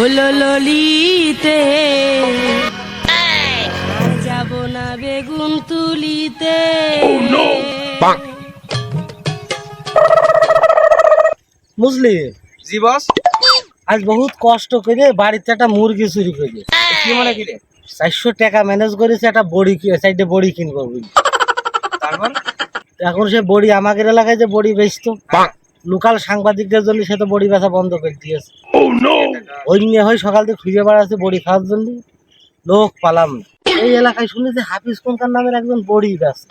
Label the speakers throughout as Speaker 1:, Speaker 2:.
Speaker 1: হলো ললিতে। যাব না বেগুন তুলিতে।
Speaker 2: বুঝলি?
Speaker 3: জি বস
Speaker 2: আজ বহুত কষ্ট করে বাড়িতে একটা মুরগি চুরি করে
Speaker 3: কি মনে কি
Speaker 2: চারশো টাকা ম্যানেজ করেছে একটা বড়ি সাইডে বড়ি কিনবো বুঝলি?
Speaker 3: তারপর?
Speaker 2: এখন সে বড়ি আমাদের এলাকায় যে বড়ি বেচতো লোকাল সাংবাদিকদের জন্য সে তো বড়ি বেচা বন্ধ করে দিয়েছে। ওই নিয়ে হয় সকাল থেকে খুঁজে বেড়াচ্ছে বড়ি খাওয়ার জন্য। লোক পালাম। এই এলাকায় শুনি যে হাফিজ কোনকার নামের একজন বড়ি ব্যস্ত।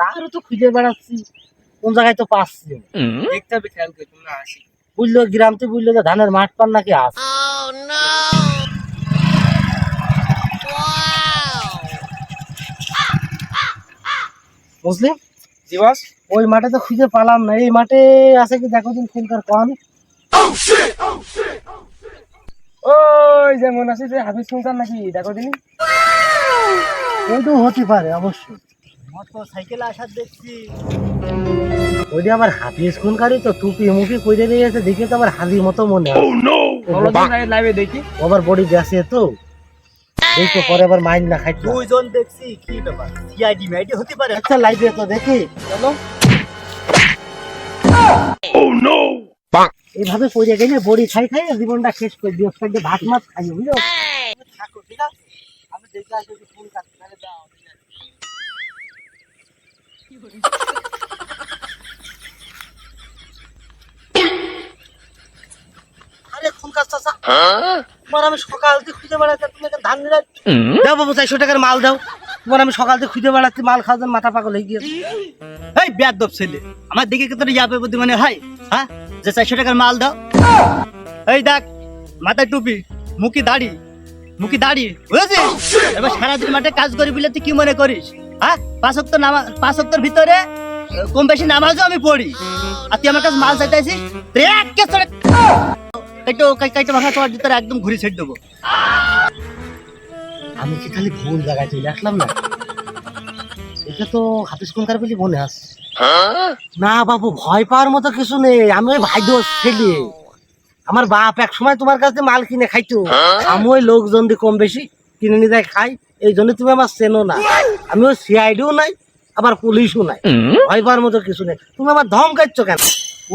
Speaker 2: তারও তো খুঁজে বেড়াচ্ছি। কোন জায়গায় তো পাচ্ছি না।
Speaker 3: দেখতে হবে খেয়াল করে তোমরা আসি।
Speaker 2: বুঝলো গ্রামতে বুঝলো যে ধানের মাঠ পান নাকি আছে বুঝলি?
Speaker 3: জি বস
Speaker 2: ওই মাঠে তো খুঁজে পালাম না। এই মাঠে আছে কি? দেখো দিন কোনকার কন।
Speaker 3: ওই যে মনে আছে যে হাফিজ সুলতান নাকি? দেখো দিনি
Speaker 2: ওই তো হতে পারে অবশ্যই। মোটর সাইকেল আসার দেখছি। ওইটা আবার হাফিজ কোনকারই তো টুপি মুখি কইরে দিয়েছে দেখে তো আবার হাজির মতো মনে হয়।
Speaker 3: লাইভে দেখি।
Speaker 2: আবার বডি গেছে তো। এই তো পরে আবার মাইন্ড না খাইতো
Speaker 4: দুইজন দেখছি কি ব্যাপার? সিআইডি মেডি হতে পারে?
Speaker 2: আচ্ছা লাইভে তো দেখি। চলো। এইভাবে পড়ে গেলে বড়ি খাই খাই জীবনটা শেষ করে দিও। সাইডে ভাত মাছ খাই বুঝলো? থাকো ঠিক আছে? আমি দেখে আসি ফোন কাটতে তাহলে দাও আরে ফোন তোমার আমি সকাল থেকে খুঁজে তুমি এখানে ধান দাও বাবু চারশো টাকার মাল দাও। তোমার আমি সকাল থেকে খুঁজে বেড়াচ্ছি মাল খাওয়ার মাথা পাগল হয়ে গিয়েছে।
Speaker 4: এই বেয়াদব ছেলে আমার দিকে কত যাবে বুদ্ধি মানে হয় হ্যাঁ? যে চারশো টাকার মাল দাও। এই দেখ মাথায় টুপি মুখি দাড়ি মুখি দাড়ি বুঝেছিস? এবার সারাদিন মাঠে কাজ করি বলে তুই কি মনে করিস? হ্যাঁ? নামা পাঁচ সপ্তাহের ভিতরে কম বেশি নামাজও আমি পড়ি। আর তুই আমার কাছে মাল চাইতেছিস? তুই একে চড়ে কাইটো কাইটো ভাষা তোমার ভিতরে একদম ঘুরি ছেড়ে দেবো।
Speaker 2: আমি কি খালি ভুল জায়গায় চলে আসলাম না? এটা তো হাফিজ কোনকার বলে মনে আছে। না বাবু, ভয় পাওয়ার মতো কিছু নেই। আমি ওই ভাই দোষ ছেলে আমার বাপ এক সময় তোমার কাছে মাল কিনে খাইতো। আমি ওই লোকজন দিয়ে কম বেশি কিনে নিয়ে যায় খাই। এই জন্য তুমি আমার চেনো না। আমি ওই সিআইডিও নাই, আবার পুলিশও নাই। ভয় পাওয়ার মতো কিছু নেই। তুমি আমার ধম খাচ্ছ কেন?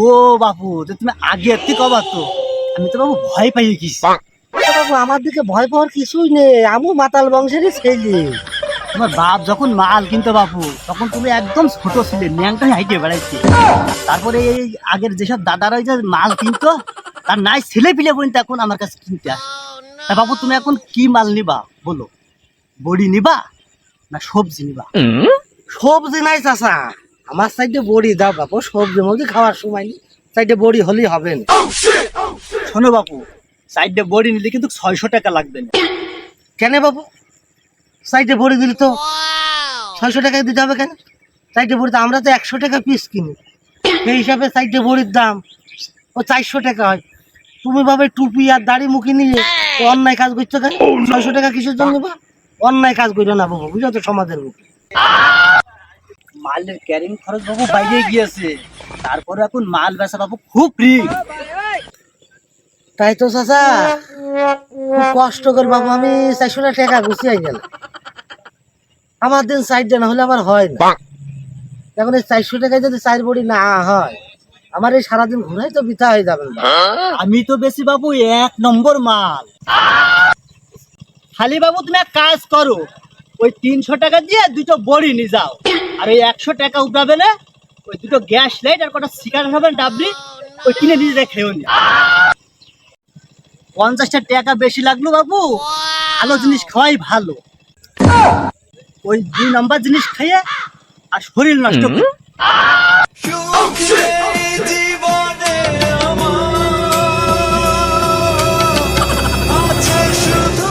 Speaker 4: ও বাপু যে তুমি আগে একটি কবা তো। আমি তো বাবু ভয় পাই
Speaker 2: আরে বাবু, আমার দিকে ভয় পাওয়ার কিছুই নেই। আমি মাতাল বংশেরই ছেলে।
Speaker 4: তোমার বাপ যখন মাল কিনতো বাপু, তখন তুমি একদম ছোট ছিলে ন্যাংটা হাইটে বেড়াইছে। তারপরে এই আগের যেসব দাদারা ওই যে মাল কিনতো, তার নাই ছেলে পিলে পর্যন্ত এখন আমার কাছে কিনতে আসে। তা তুমি এখন কি মাল নিবা? বলো। বড়ি নিবা না সবজি নিবা?
Speaker 2: সবজি নাই চাচা। আমার সাইডে বড়ি দাও বাপু, সবজি মবজি খাওয়ার সময় নেই। সাইডে বড়ি হলেই হবে
Speaker 4: শোনো বাপু, সাইডে বড়ি নিলে কিন্তু ছয়শো টাকা লাগবে
Speaker 2: কেন বাবু সাইডে বড়ি দিলে তো। ছয়শো টাকা দিতে হবে কেন? সাইডে বড়ি তো আমরা তো একশো টাকা পিস কিনি। সেই হিসাবে সাইডে বড়ির দাম ও চারশো টাকা হয়। তুমি ভাবে টুপি আর দাড়ি মুখি নিয়ে অন্যায় কাজ করছ কেন? ছয়শো টাকা কিসের জন্য বা? অন্যায় কাজ করো না বাবু বুঝো তো সমাজের মুখে
Speaker 4: মালের ক্যারিং খরচ বাবু বাইরে গিয়েছে। তারপরে এখন মাল বেচা বাবু খুব ফ্রি
Speaker 2: তাই তো চাচা খুব কষ্ট করে বাবু আমি চারশো টাকা গুছিয়ে গেল আমার দিন সাইড না হলে আবার হয় না। এখন এই চারশো টাকায় যদি চার বড়ি না হয় আমার এই সারাদিন ঘুরাই তো বিথা হয়ে যাবে
Speaker 4: আমি তো বেশি বাবু এক নম্বর মাল। খালি বাবু তুমি এক কাজ করো ওই তিনশো টাকা দিয়ে দুটো বড়ি নিয়ে যাও। আর ওই একশো টাকা উঠাবে না ওই দুটো গ্যাস লাইট আর কটা সিগারেট হবে ডাবলি ওই কিনে নিয়ে যায় খেয়েও নি পঞ্চাশটা টাকা বেশি লাগল বাবু ভালো জিনিস খাওয়াই ভালো। ওই দুই নাম্বার জিনিস খাইয়ে আর শরীর নষ্ট করে।